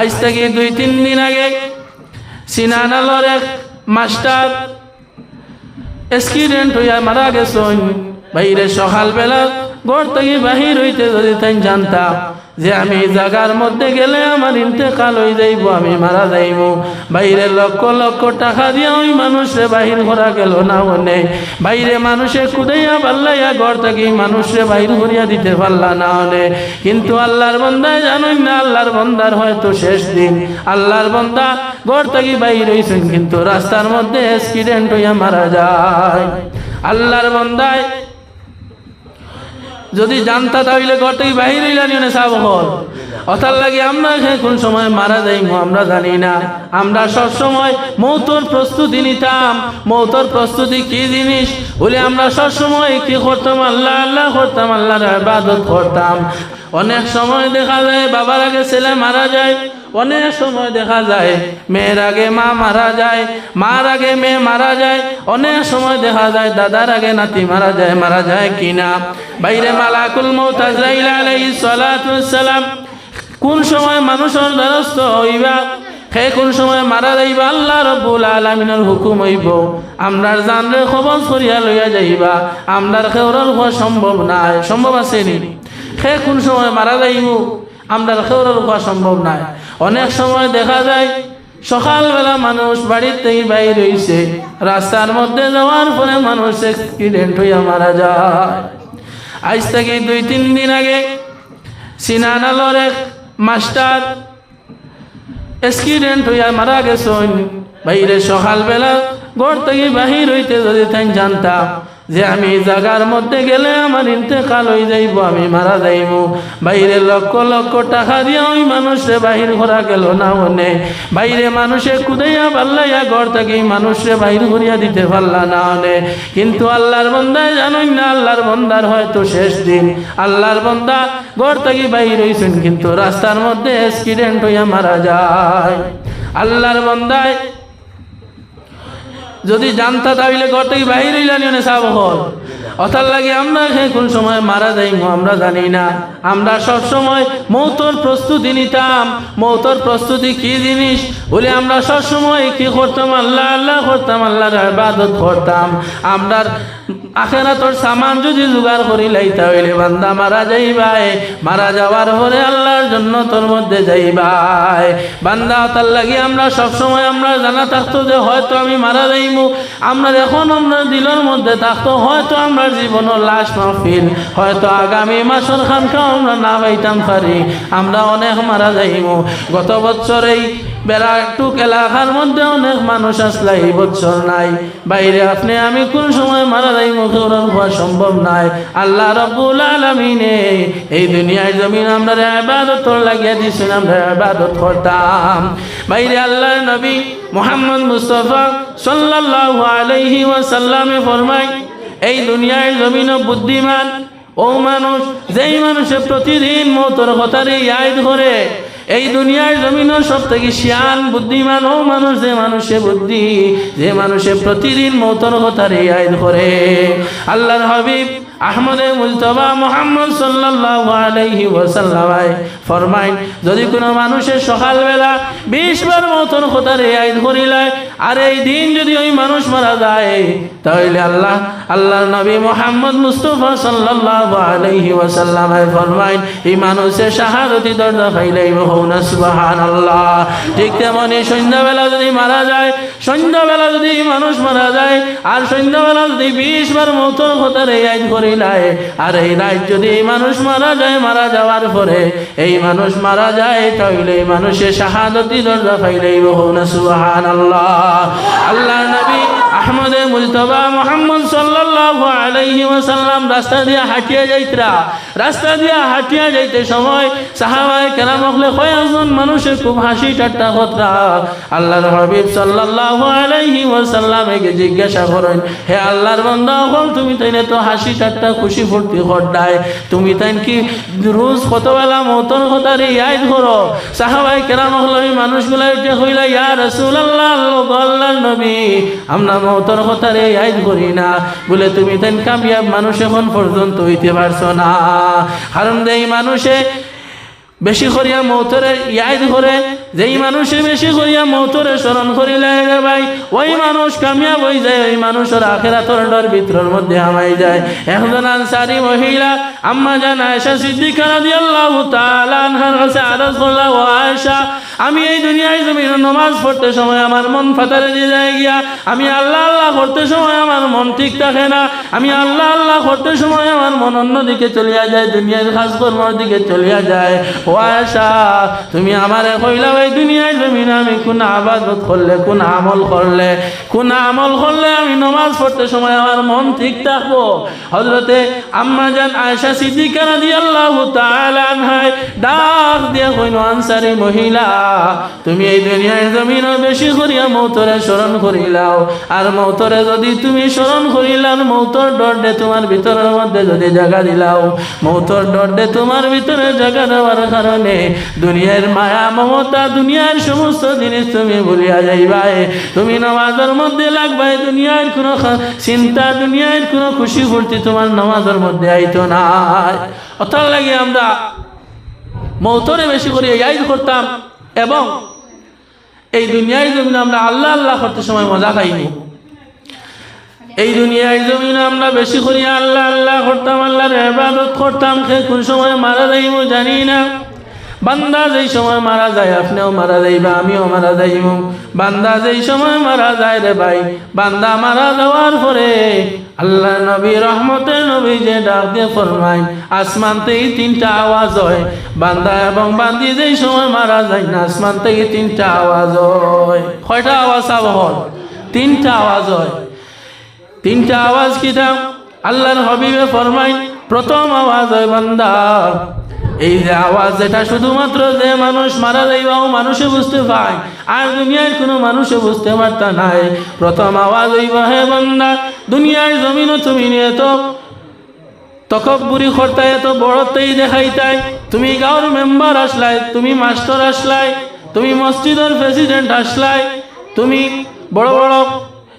আজ থেকে দুই, তিন দিন আগে সিনানালর এক মাস্টার স্টুডেন্ট হইয়া মারা গেছেন। বাইরে সকালবেলা ঘর থেকে বাহির হইতে যদি জানতাম যে আমি এই জায়গার মধ্যে গেলে আমার ইন্তেকাল হয়ে যাইব, আমি মারা যাইব। বাইরে লক্ষ লক্ষ টাকা দিয়ে ওই মানুষে বাহির করা গেল না মনে। বাইরে মানুষে কুদাইয়া পাল্লাইয়া ঘর থেকে মানুষে বাহির করিয়া দিতে পারলা না হলে কিন্তু আল্লাহর বন্দা জানোই না, আল্লাহর বন্দার হয়তো শেষ দিন। আল্লাহর বন্দা ঘর থেকে বাহির হয়েছেন কিন্তু রাস্তার মধ্যে অ্যাক্সিডেন্ট হইয়া মারা যায়। আল্লাহর বন্দায় যদি জানতা তাহলে ঘর থেকে বাহির জানিয়ে না সাব হল অথার লাগে আমরা কোন সময় মারা যাইব আমরা জানি না। আমরা সবসময় মৌতর প্রস্তুতি নিতাম। মৌতর প্রস্তুতি কি জিনিস? বলে আমরা সবসময় কি করতাম? আল্লাহ আল্লাহ করতাম, আল্লাহর করতাম। অনেক সময় দেখা যায় বাবার আগে ছেলে মারা যায়। অনেক সময় দেখা যায়, মেয়ের আগে মা মারা যায়, মার আগে মেয়ে মারা যায়, অনেক সময় দেখা যায় দাদার আগে নাতি মারা যায় মারা যায় কিনা। বাইরে মালাকুল মৌত আজরাইল আলাইহিস সালাতু সালাম কোন সময় মানুষের দ্বারস্থ হইবা সে কোন সময় মারা যাইবা আল্লাহ রব্বুল আলমিনের হুকুম হইব। আমরার জানরে খবর করিয়া লইয়া যাইবা, আমরার খেউরল হওয়া সম্ভব নাই, সম্ভব আছে নি সে কোন সময় মারা যাইব আমরার খেউরল হওয়া সম্ভব নাই। অনেক সময় দেখা যায়, সকালবেলা মানুষ বাড়ির থেকে বাইর হইছে। রাস্তার মধ্যে যাওয়ার পরে মানুষ অ্যাক্সিডেন্ট হইয়া মারা যায়। আজ থেকে দুই, তিন দিন আগে সিনানালর এক মাস্টার অ্যাক্সিডেন্ট হইয়া মারা গেছেন। বাইরে সকালবেলা ঘর থেকে বাহির হইতে যদি তাই জানতাম যে আমি এই জায়গার মধ্যে গেলে আমার ইন্তেকাল হয়ে যাইব, আমি মারা যাইব। বাইরে লক্ষ লক্ষ টাকা দিয়ে ওই মানুষে বাহির করা গেল না মনে। বাইরে মানুষে কুদাইয়া পাল্লাইয়া ঘর থেকে মানুষে বাহির করিয়া দিতে পারলা না মনে। কিন্তু আল্লাহর বন্দা জানোই না, আল্লাহর বন্দার হয়তো শেষ দিন। আল্লাহর বন্দা ঘর থেকে বাহির হয়েছেন কিন্তু রাস্তার মধ্যে অ্যাক্সিডেন্ট হইয়া মারা যায়। আল্লাহর বন্দায় যদি জানতা তাহলে ঘর থেকে বাহির হইলা নিও না সাব হল অথার লাগে আমরা কোন সময় মারা যাইব আমরা জানি না। আমরা সব সময় মৌতর প্রস্তুতি নিতাম। মৌতর প্রস্তুতি কি জিনিস? বলে আমরা সব সময় কি করতাম? আল্লাহ আল্লাহ করতাম, আল্লাহর ইবাদত করতাম। আমরা আখেরাতর সামান যদি জোগাড় করি লাইতা হইলে বান্দা মারা যাই যাইবাই। মারা যাওয়ার পরে আল্লাহর জন্য তোর মধ্যে যাই যাইবাই। বান্দা তার লাগি আমরা সব সময় আমরা জানা থাকতো যে হয়তো আমি মারা যাইব। আমরা এখন আমরা দিলের মধ্যে থাকতো, হয়তো আমরা জীবনের লাশ মাহফিল, হয়তো আগামী মাসের খানকাও আমরা না পাইতাম পারি। আমরা অনেক মারা যাইব গত বছর এই বেলা একটু এলাকার মধ্যে অনেক মানুষ আসলে এই বছর নাই। বাইরে আপনি, আমি কোন সময় মারা যাই মুখে হওয়া সম্ভব নাই। আল্লাহ রব্বুল আলমিনে এই দুনিয়ায় জমিন আমরা আবাদত লাগিয়ে দিয়েছেন, আমরা আবাদত করতাম। বাইরে আল্লাহ নবী মোহাম্মদ মুস্তফা সাল্লাল্লাহু আলাইহি ওয়াসাল্লামে ফরমায়, এই দুনিয়ায় জমিন বুদ্ধিমান ও মানুষ, যেই মানুষে প্রতিদিন মতর কথারে ইয়াদ করে, এই দুনিয়ার জমিনও সব থেকে শিয়ান বুদ্ধিমান ও মানুষ, যে মানুষে বুদ্ধি, যে মানুষে প্রতিদিন মতর কথারে ইয়াদ করে। আল্লাহর হাবিব আহমদে মুজতবা মোহাম্মদ সাল্লাল্লাহু আলাইহি ওয়াসাল্লাম ফরমাইন, যদি কোনো মানুষের সকালবেলা বিশ বার মতন খোদারে আইন করিলায় আর এই দিন যদি ওই মানুষ মারা যায়, তাহলে আল্লাহ আল্লাহ নবী মোহাম্মদ মুস্তফা সাল্লাল্লাহু আলাইহি ওয়াসাল্লাম ফরমাইন, এই মানুষের শাহাদতি দরজা পাইলেই হউনা সুবহানাল্লাহ। ঠিক তেমনি সন্ধ্যাবেলা যদি মারা যায়, সন্ধ্যাবেলা যদি মানুষ মারা যায়, আর সন্ধ্যাবেলা যদি বিশ বার মতন কথা রেয়াইদ করিলায় আর এই রাত যদি এই মানুষ মারা যায়, মারা যাওয়ার পরে এই মানুষ মারা যায়, তাহলে এই মানুষের শাহাদতি দরজা পাইলেই হউনা সুবহানাল্লাহ। আল্লাহ নবী। আহমদে মুজতবা মোহাম্মদ সাল্লাল্লাহু আলাইহি ওয়াসাল্লাম রাস্তা দিয়া হাঁটিয়া যাইতরা। রাস্তা দিয়া হাঁটিয়া যাইতে সময় সাহাবায়ে কেরাম হলে কয়েকজন মানুষের খুব হাসি ঠাট্টা হতরা আল্লাহর হাবিব সাল্লাল্লাহু আলাইহি ওয়াসাল্লামকে জিজ্ঞাসা করেন, হে আল্লাহর বান্দা হল তুমি তাই তো হাসি ঠাট্টা, খুশি ফুর্তি হড্ডায় তুমি তাই কি রোজ কতবেলা মতন কথা রে ইয়াদ করো? সাহাবাই কেরাম হলো মানুষগুলা উঠে হইলা, ইয়া রাসূলুল্লাহ আল্লাহর নবী, আমরা ইয়াদ করি না। বলে তুমি তাই কামিয়াব মানুষ এখন পর্যন্ত হইতে পারছ না। কারণ এই মানুষে বেশি করিয়া মৌতরে ইয়াদ করে, যেই মানুষে বেশি করিয়া মৌতরে স্মরণ করিলে ভাই, ওই মানুষ কামিয়াব হয়ে যায়, ওই মানুষের মধ্যে যায়। একজন আনসারি মহিলা, আম্মা জান আয়েশা সিদ্দিকা রাদিয়াল্লাহু তাআলা কাছে আরজ করলা, ও আয়েশা, আমি এই দুনিয়ায় জমিনে নামাজ পড়তে সময় আমার মন ফাতারে দিয়ে যায় গিয়া আমি আল্লাহ আল্লাহ করতে সময় আমার মন ঠিক থাকে না। আমি আল্লাহ আল্লাহ করতে সময় আমার মন অন্যদিকে চলিয়া যায়, দুনিয়ার কাজ কর্মর দিকে চলিয়া যায়। ও আয়েশা, তুমি আমার কইলা এই দুনিয়ায় জমিনে আমি কোন আবাদত করলে, কোন আমল করলে, কোন আমল করলে আমি নমাজ পড়তে সময় আমার মন ঠিক থাকব? হজরতে আম্মা জান আয়েশা সিদ্দিকা রাদিয়াল্লাহু তাআলা আনহায় ডাক দিয়া কইনো আনসারি মহিলা, তুমি এই দুনিয়ায় জমিন বেশি করিয়া মৌতরে স্মরণ করিলাও আর মৌতরে যদি তুমি স্মরণ করিলাম মৌতর ডরডে তোমার ভিতরের মধ্যে যদি জায়গা দিলাও। মৌতর ডরডে তোমার ভিতরে জায়গা দেওয়ার কারণে দুনিয়ার মায়া, মমতা, দুনিয়ার সমস্ত জিনিস তুমি ভুলিয়া যাইবাই। তুমি নামাজের মধ্যে লাগবাই, দুনিয়ার কোনো চিন্তা, দুনিয়ার কোনো খুশি ফুর্তি তোমার নামাজের মধ্যে আইতো না অথার লাগে আমরা মৌতরে বেশি করে ইয়াদ করতাম এবং এই দুনিয়ায় জমিনে আমরা আল্লাহ আল্লাহ করতে সময় মজা খাইনি এই দুনিয়ায় জমিনে আমরা বেশি করি আল্লাহ আল্লাহ করতাম, আল্লাহর এবাদত করতাম সে কোন সময় মারা যাইব জানি না। বান্দা যেই সময় মারা যায়, আপনিও মারা যাইবা, আমিও মারা যাইব। বান্দা যেই সময় মারা যায় রে ভাই, বান্দা মারা যাওয়ার পরে আল্লাহ নবী, রহমতের নবী যে ডাক দিয়ে ফরমায়, আসমান থেকে তিনটা আওয়াজ হয়। বান্দা এবং বান্দি যেই সময় মারা যায় না, আসমান থেকে তিনটা আওয়াজ হয়। কয়টা আওয়াজ আবহাওয়া তিনটা আওয়াজ হয়। তিনটা আওয়াজ কি দাম আল্লাহর হবিবে ফরমাই প্রথম আওয়াজ হয় বান্দা। এই যে আওয়াজ, এটা শুধুমাত্র যে মানুষ মারা যাইবাও মানুষে বুঝতে পায়। আর দুনিয়ার কোনো মানুষে বুঝতে পারতা নাই। প্রথম আওয়াজ হইব, হে বান্দা, দুনিয়ার জমিনও তুমি নিয়ে তো। তকবুরি করতে এত বড়তেই দেখাইতাই তুমি গাঁর মেম্বার আসলাই, তুমি মাস্টার আসলাই, তুমি মসজিদের প্রেসিডেন্ট আসলাই, তুমি বড় বড়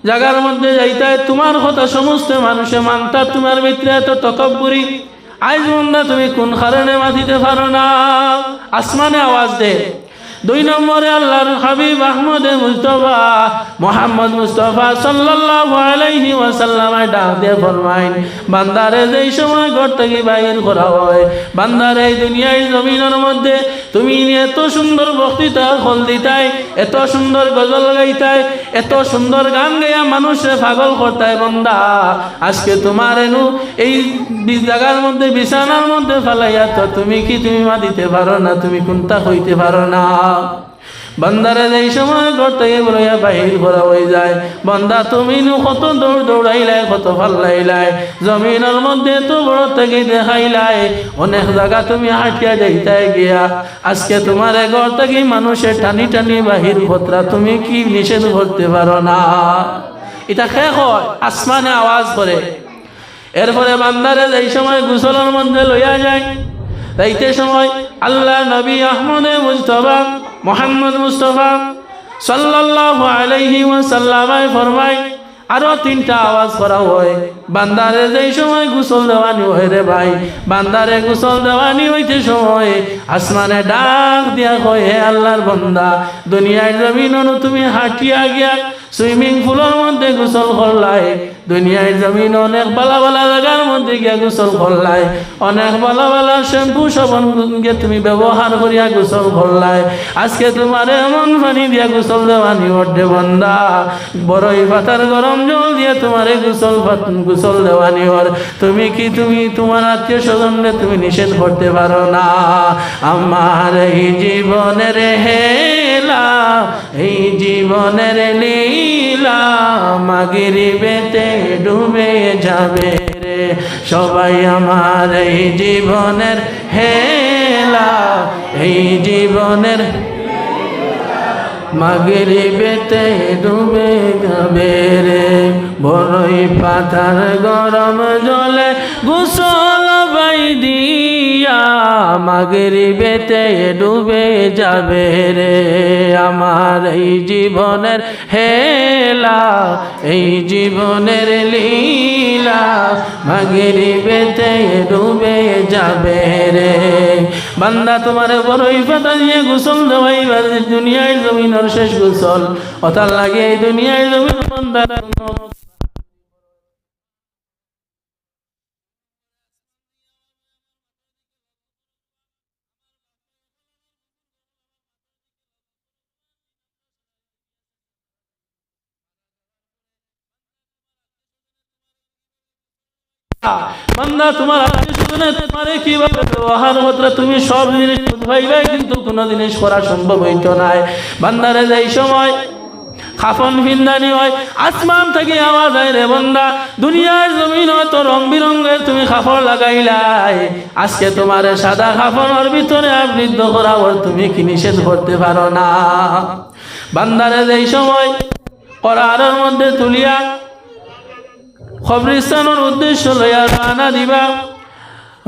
জায়গার মধ্যে যাইতাই তোমার কথা সমস্ত মানুষে মানতা, তোমার ভিতরে এত তকবুরি আইজ তুমি কোন কারণে মাতিতে পারো না? আসমানে আওয়াজ দে। দুই নম্বরে আল্লাহর হাবিব আহমদ মুস্তফা মোহাম্মদ মুস্তফা সাল্লাল্লাহু আলাইহি ওয়াসাল্লামে ডাক দিয়ে ফরমাইন, বান্দারে যেই সময় ঘর থেকে বাইর করা হয়, বান্দারে এই দুনিয়ার জমিনের মধ্যে তুমি এত সুন্দর বক্তৃতা, খোল দিতাই, এত সুন্দর গজল গাইতাই, এত সুন্দর গান গাইয়া মানুষে পাগল করতাই বন্দা। আজকে তোমার এনু এই জায়গার মধ্যে, বিছানার মধ্যে ফেলাইয়া তো তুমি কি তুমি মা দিতে পারো না? তুমি কোনটা হইতে পারো না? বন্দারে যেই সময় ঘর থেকে বলইয়া বাহির করা হয়ে যায়। বন্দা, তুমি নু কত দৌড় দৌড়াইলাই কত ফাল্লাইলাই জমিনের মধ্যে তো বড় থেকে দেখাইলাই অনেক জায়গা তুমি হাঁটিয়া যাইতাই গিয়া। আজকে তোমার ঘর থেকে মানুষে টানি টানি বাহির ভত্রা তুমি কি নিষেধ করতে পারো না? এটা শেষ হয় আসমানে আওয়াজ করে। এরপরে বান্দারে এই সময় গুসলের মধ্যে লইয়া যায় তাইতে সময় আল্লাহ নবী আহমদে মুস্তফা মোহাম্মদ মুস্তফা সাল্লাল্লাহু আলাইহি ওয়াসাল্লামায় ফরমায়, আরও তিনটা আওয়াজ করা হয়। বান্দারে যেই সময় গোসল দেওয়ানি হয় রে ভাই, বান্দারে গোসল দেওয়ানি হইতে সময় আসমানে ডাক দিয়া কয়, হে আল্লাহর বান্দা দুনিয়ার জমিন তুমি হাঁটিয়া গিয়া, সুইমিং পুলের মধ্যে গোসল করলাই দুনিয়ার জমিন অনেক বালা বালা জায়গার মধ্যে গিয়া গোসল করলাই। অনেক বালা বালা শ্যাম্পু সাবান তুমি ব্যবহার করিয়া গোসল করলাই। আজকে তোমার এমন পানি দিয়া গোসল দেওয়ানি অর্ধে বন্দা বড়ই পাতার গরম জল দিয়ে তোমার গোসল গোসল দেওয়ানি ওর তুমি কি তুমি তোমার আত্মীয় স্বজনরে তুমি নিষেধ করতে পারো না? আমার এই জীবনের হেলা এই জীবনের লীলা মাগিরি বেতে ডুবে যাবে রে। সবাই আমার এই জীবনের হেলা, এই জীবনের মাগেরি বেতে ডুবে যাবে রে। বড়ই পাতার গরম জলে গোসল দিয়া মাগেরি বেতে ডুবে যাবে রে আমার এই জীবনের হেলা, এই জীবনের লীলা। মাগেরি বেতে ডুবে যাবে রে। বান্দা, তোমার বড়ই পাতা দিয়ে গোসল দেওয়াইবার দুনিয়ায় জমিনের শেষ গোসল। অতার লাগে দুনিয়ায় জমিন বান্দা বান্দা, তোমার আত্মীয় তোমারে ব্যবহার হতো তুমি সব জিনিস বুঝবাইবাই কিন্তু কোনো জিনিস করা সম্ভব হইতো নাই। বান্দারে যাই সময় খাফন ভিন্দানি হয়, আসমান থেকে আওয়াজ হয় রে বন্দা, দুনিয়ার জমিন তো রং বিরঙ্গের তুমি খাফর লাগাইলাই। আজকে তোমার সাদা ভিতরে আবৃদ্ধ করা ওর তুমি কি নিষেধ করতে পারো না? বান্দারে যেই সময় করারের মধ্যে তুলিয়া খবরিস্তানের উদ্দেশ্য লইয়া রানা দিবা।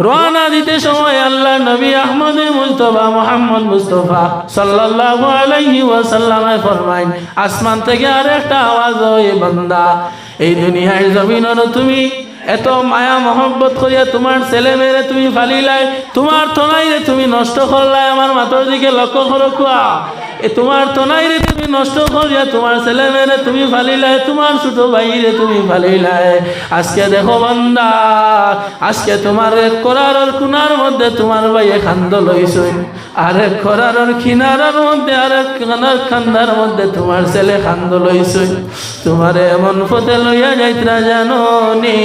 রওনা দিতে সময় আল্লাহ নবী আহমদ মুস্তফা মোহাম্মদ মুস্তফা সাল্লাল্লাহু আলাইহি ওয়াসাল্লামে ফরমাইন, আসমান থেকে আর একটা আওয়াজ হয় বান্দা, এই দুনিয়ার জমিনের তুমি এত মায়া মহব্বত করিয়া তোমার ছেলে মেয়েরে তুমি ফালিলাই, তোমার তনাইরে তুমি নষ্ট করলাই, আমার মাথার দিকে লক্ষ্য করো কুয়া। এ তোমার তনাইরে তুমি নষ্ট করিয়া তোমার ছেলে মেয়েরে তুমি ফালিলাই তোমার ছোট ভাইরে তুমি ফালিলাই আজকে দেখো বান্দা, আজকে তোমার এক করার কুনার মধ্যে তোমার ভাইয়ে খান্দ লইছই আর এক করার কিনারার মধ্যে, আর এক কানার খান্দার মধ্যে তোমার ছেলে খান্দ লইছই তোমার এমন পথে লইয়া যাইতরা জানো নি,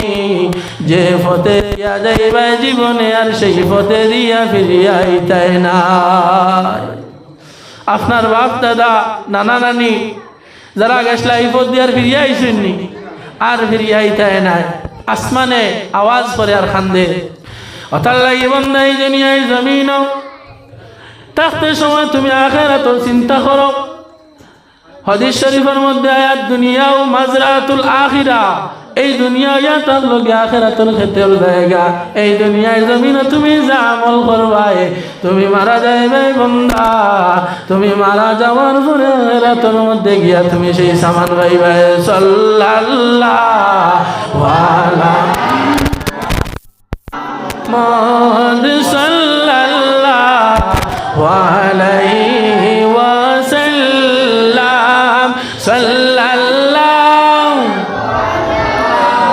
যে পথে দিয়া যাইবা জীবনে, আর সেই পথে দিয়া ফিরিয়া আইতাই না আপনার বাপ, দাদা, নানা, নানি, যারা গেছলা, এই পথ দিয়ে আর ফিরিয়া আইসেননি আর ফিরিয়া আইতাই নাই। আসমানে আওয়াজ করে আর খান্দে। জমিন তুমি চিন্তা আখিরা। এই দুনিয়া ইয়া তোর আখেরাতের জায়গা। এই দুনিয়ায় তুমি যা আমল তুমি মারা যাইবে বন্ধা তুমি মারা যাওয়ার পরে রাতের মধ্যে গিয়া তুমি সেই সামান পাইবে। সাল্লাল্লাহ ওয়ালা মোহাম্মদ সাল্লাল্লাহ ওয়ালা